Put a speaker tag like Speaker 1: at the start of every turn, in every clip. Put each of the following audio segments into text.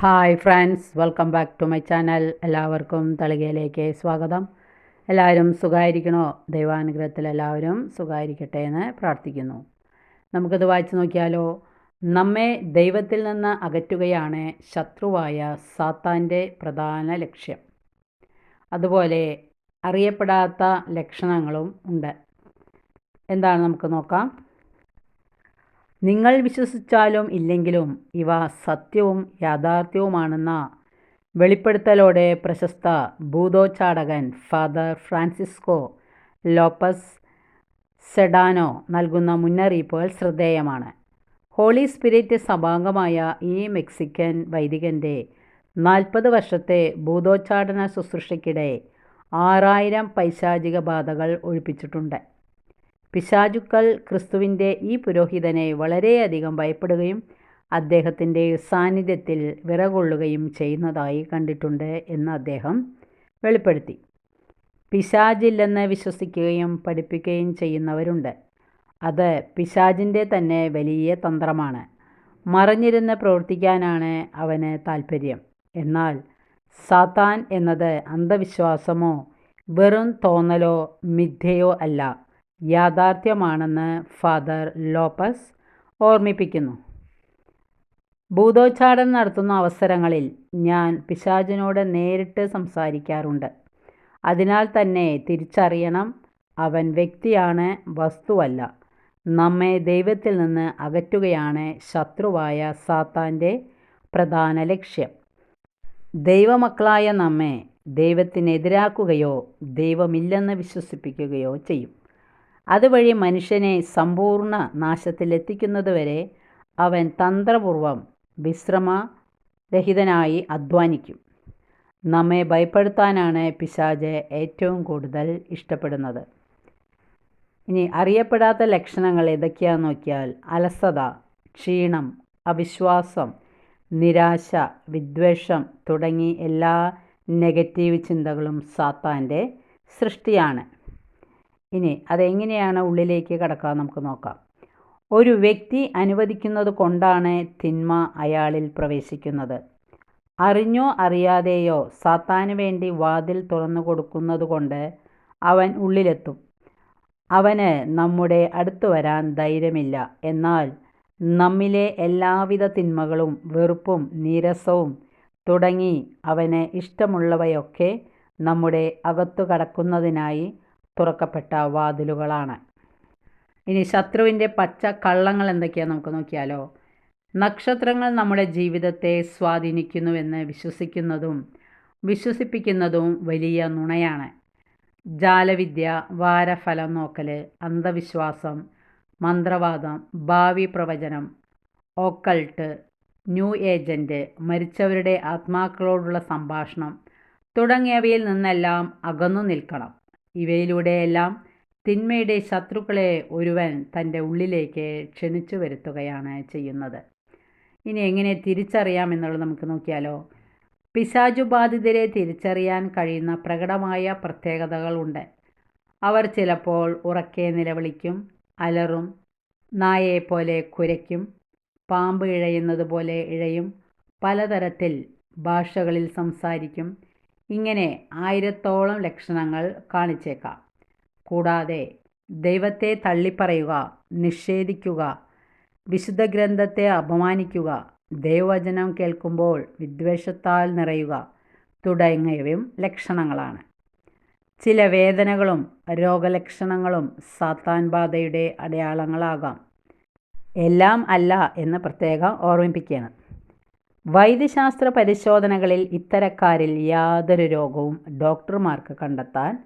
Speaker 1: Hi friends welcome back to my channel എല്ലാവർക്കും തളികയിലേക്ക് സ്വാഗതം. എല്ലാവരും സുഖമായിരിക്കണോ ദൈവാനുഗ്രഹത്തിൽ എല്ലാവരും സുഖമായിരിക്കട്ടെ എന്ന് പ്രാർത്ഥിക്കുന്നു. നമുക്കത് വായിച്ചു നോക്കിയാലോ? നമ്മെ ദൈവത്തിൽ നിന്ന് അകറ്റുകയാണ് ശത്രുവായ സാത്താന്റെ പ്രധാന ലക്ഷ്യം. അതുപോലെ അറിയപ്പെടാത്ത ലക്ഷണങ്ങളും ഉണ്ട്. എന്താണ് നമുക്ക് നോക്കാം? നിങ്ങൾ വിശ്വസിച്ചാലും ഇല്ലെങ്കിലും ഇവ സത്യവും യാഥാർത്ഥ്യവുമാണെന്ന വെളിപ്പെടുത്തലോടെ പ്രശസ്ത ഭൂതോച്ചാടകൻ ഫാദർ ഫ്രാൻസിസ്കോ ലോപ്പസ് സെഡാനോ നൽകുന്ന മുന്നറിയിപ്പുകൾ ശ്രദ്ധേയമാണ്. ഹോളി സ്പിരിറ്റ് സഭാംഗമായ ഈ മെക്സിക്കൻ വൈദികന്റെ നാൽപ്പത് വർഷത്തെ ഭൂതോച്ചാടന ശുശ്രൂഷയ്ക്കിടെ ആറായിരം പൈശാചിക ബാധകൾ ഒഴിപ്പിച്ചിട്ടുണ്ട്. പിശാചുക്കൾ ക്രിസ്തുവിന്റെ ഈ പുരോഹിതനെ വളരെയധികം ഭയപ്പെടുകയും അദ്ദേഹത്തിന്റെ സാന്നിധ്യത്തിൽ വിറകൊള്ളുകയും ചെയ്യുന്നതായി കണ്ടിട്ടുണ്ട് എന്ന് അദ്ദേഹം വെളിപ്പെടുത്തി. പിശാജില്ലെന്ന് വിശ്വസിക്കുകയും പഠിപ്പിക്കുകയും ചെയ്യുന്നവരുണ്ട്. അത് പിശാജിന്റെ തന്നെ വലിയ തന്ത്രമാണ്. മറിഞ്ഞിരുന്ന് പ്രവർത്തിക്കാനാണ് അവന് താൽപ്പര്യം എന്നാൽ സാത്താൻ എന്നത് അന്ധവിശ്വാസമോ വെറും തോന്നലോ മിഥ്യയോ അല്ല. യാഥാർത്ഥ്യമാണെന്ന് ഫാദർ ലോപ്പസ് ഓർമ്മിപ്പിക്കുന്നു. ഭൂതോച്ചാടനം നടത്തുന്ന അവസരങ്ങളിൽ ഞാൻ പിശാചിനോട് നേരിട്ട് സംസാരിക്കാറുണ്ട്. അതിനാൽ തന്നെ തിരിച്ചറിയണം അവൻ വ്യക്തിയാണ് വസ്തുവല്ല. നമ്മെ ദൈവത്തിൽ നിന്ന് അകറ്റുകയാണ് ശത്രുവായ സാത്താന്റെ പ്രധാന ലക്ഷ്യം. ദൈവമക്കളായ നമ്മെ ദൈവത്തിനെതിരാക്കുകയോ ദൈവമില്ലെന്ന് വിശ്വസിപ്പിക്കുകയോ ചെയ്യും. അതുവഴി മനുഷ്യനെ സമ്പൂർണ നാശത്തിലെത്തിക്കുന്നതുവരെ അവൻ തന്ത്രപൂർവം വിശ്രമരഹിതനായി അധ്വാനിക്കും. നമ്മെ ഭയപ്പെടുത്താനാണ് പിശാജ് ഏറ്റവും കൂടുതൽ ഇഷ്ടപ്പെടുന്നത്. ഇനി അറിയപ്പെടാത്ത ലക്ഷണങ്ങൾ ഏതൊക്കെയാണെന്ന് നോക്കിയാൽ അലസത ക്ഷീണം അവിശ്വാസം നിരാശ വിദ്വേഷം തുടങ്ങി എല്ലാ നെഗറ്റീവ് ചിന്തകളും സാത്താന്റെ സൃഷ്ടിയാണ്. ഇനി അതെങ്ങനെയാണ് ഉള്ളിലേക്ക് കടക്കുക നമുക്ക് നോക്കാം. ഒരു വ്യക്തി അനുവദിക്കുന്നത് കൊണ്ടാണ് തിന്മ അയാളിൽ പ്രവേശിക്കുന്നത്. അറിഞ്ഞോ അറിയാതെയോ സാത്താന് വേണ്ടി വാതിൽ തുറന്നു കൊടുക്കുന്നത് കൊണ്ട് അവൻ ഉള്ളിലെത്തും. അവന് നമ്മുടെ അടുത്ത് വരാൻ ധൈര്യമില്ല. എന്നാൽ നമ്മിലെ എല്ലാവിധ തിന്മകളും വെറുപ്പും നീരസവും തുടങ്ങി അവന് ഇഷ്ടമുള്ളവയൊക്കെ നമ്മുടെ അകത്തു കടക്കുന്നതിനായി തുറക്കപ്പെട്ട വാതിലുകളാണ്. ഇനി ശത്രുവിന്റെ പച്ച കള്ളങ്ങൾ എന്തൊക്കെയാണ് നമുക്ക് നോക്കിയാലോ? നക്ഷത്രങ്ങൾ നമ്മുടെ ജീവിതത്തെ സ്വാധീനിക്കുന്നുവെന്ന് വിശ്വസിക്കുന്നതും വിശ്വസിപ്പിക്കുന്നതും വലിയ നുണയാണ്. ജാലവിദ്യ വാരഫലം നോക്കൽ അന്ധവിശ്വാസം മന്ത്രവാദം ഭാവി പ്രവചനം ഓക്കൾട്ട് ന്യൂ ഏജന്റ് മരിച്ചവരുടെ ആത്മാക്കളോടുള്ള സംഭാഷണം തുടങ്ങിയവയിൽ നിന്നെല്ലാം അകന്നു നിൽക്കണം. ഇവയിലൂടെയെല്ലാം തിന്മയുടെ ശത്രുക്കളെ ഒരുവൻ തന്റെ ഉള്ളിലേക്ക് ക്ഷണിച്ചു വരുത്തുകയാണ് ചെയ്യുന്നത്. ഇനി എങ്ങനെ തിരിച്ചറിയാം എന്നുള്ളത് നമുക്ക് നോക്കിയാലോ? പിശാചുബാധിതരെ തിരിച്ചറിയാൻ കഴിയുന്ന പ്രകടമായ പ്രത്യേകതകളുണ്ട് അവർ ചിലപ്പോൾ ഉറക്കെ നിലവിളിക്കും അലറും നായയെപ്പോലെ കുരയ്ക്കും പാമ്പ് ഇഴയുന്നത് പോലെ ഇഴയും പലതരത്തിൽ ഭാഷകളിൽ സംസാരിക്കും ഇങ്ങനെ ആയിരത്തോളം ലക്ഷണങ്ങൾ കാണിച്ചേക്കാം. കൂടാതെ ദൈവത്തെ തള്ളിപ്പറയുക നിഷേധിക്കുക വിശുദ്ധ ഗ്രന്ഥത്തെ അപമാനിക്കുക ദൈവവചനം കേൾക്കുമ്പോൾ വിദ്വേഷത്താൽ നിറയുക തുടങ്ങിയവയും ലക്ഷണങ്ങളാണ്. ചില വേദനകളും രോഗലക്ഷണങ്ങളും സാത്താൻ ബാധയുടെ അടയാളങ്ങളാകാം. എല്ലാം അല്ല എന്ന് പ്രത്യേകം ഓർമ്മിപ്പിക്കുകയാണ് വൈദ്യശാസ്ത്ര പരിശോധനകളിൽ ഇത്തരക്കാരിൽ യാതൊരു രോഗവും ഡോക്ടർമാർക്ക് കണ്ടെത്താൻ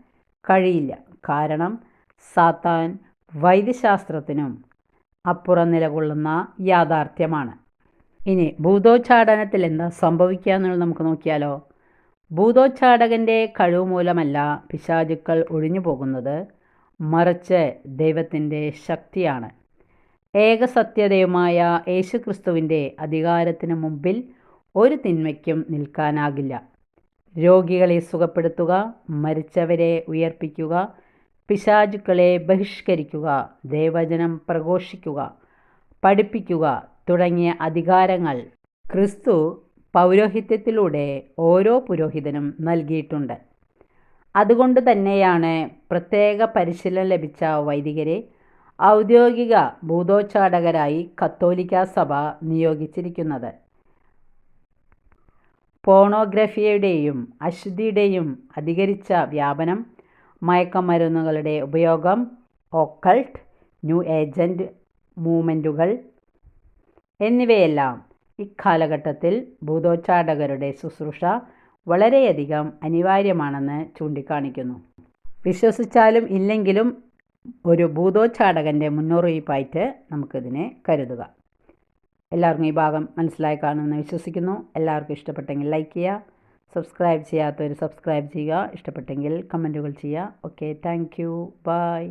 Speaker 1: കഴിയില്ല. കാരണം സാത്താൻ വൈദ്യശാസ്ത്രത്തിനും അപ്പുറം നിലകൊള്ളുന്ന യാഥാർത്ഥ്യമാണ്. ഇനി ഭൂതോച്ചാടനത്തിൽ എന്താ സംഭവിക്കുക എന്നുള്ളത് നമുക്ക് നോക്കിയാലോ. ഭൂതോച്ചാടകന്റെ കഴിവ് മൂലമല്ല പിശാചുക്കൾ ഒഴിഞ്ഞു പോകുന്നത് മറിച്ച് ദൈവത്തിന്റെ ശക്തിയാണ്. ഏകസത്യതയുമായ യേശുക്രിസ്തുവിന്റെ അധികാരത്തിന് മുമ്പിൽ ഒരു തിന്മയ്ക്കും നിൽക്കാനാകില്ല. രോഗികളെ സുഖപ്പെടുത്തുക മരിച്ചവരെ ഉയർപ്പിക്കുക പിശാചുക്കളെ ബഹിഷ്കരിക്കുക ദേവചനം പ്രഘോഷിക്കുക പഠിപ്പിക്കുക തുടങ്ങിയ അധികാരങ്ങൾ ക്രിസ്തു പൗരോഹിത്യത്തിലൂടെ ഓരോ പുരോഹിതനും നൽകിയിട്ടുണ്ട്. അതുകൊണ്ട് തന്നെയാണ് പ്രത്യേക പരിശീലനം ലഭിച്ച വൈദികരെ ഔദ്യോഗിക ഭൂതോച്ചാടകരായി കത്തോലിക്ക സഭ നിയോഗിച്ചിരിക്കുന്നത്. പോണോഗ്രഫിയുടെയും അശുദ്ധിയുടെയും അധികരിച്ച വ്യാപനം മയക്കമരുന്നുകളുടെ ഉപയോഗം ഒക്കൾട്ട് ന്യൂ ഏജന്റ് മൂവ്മെന്റുകൾ എന്നിവയെല്ലാം ഇക്കാലഘട്ടത്തിൽ ഭൂതോച്ചാടകരുടെ ശുശ്രൂഷ വളരെയധികം അനിവാര്യമാണെന്ന് ചൂണ്ടിക്കാണിക്കുന്നു. വിശ്വസിച്ചാലും ഇല്ലെങ്കിലും ഒരു ഭൂതോച്ചാടകന്റെ മുന്നറിയിപ്പായിട്ട് നമുക്കിതിനെ കരുതുക. എല്ലാവർക്കും ഈ ഭാഗം മനസ്സിലായി കാണുമെന്ന് വിശ്വസിക്കുന്നു. എല്ലാവർക്കും ഇഷ്ടപ്പെട്ടെങ്കിൽ ലൈക്ക് ചെയ്യുക സബ്സ്ക്രൈബ് ചെയ്യാത്തവർ സബ്സ്ക്രൈബ് ചെയ്യുക ഇഷ്ടപ്പെട്ടെങ്കിൽ കമന്റുകൾ ചെയ്യുക. Okay thank you by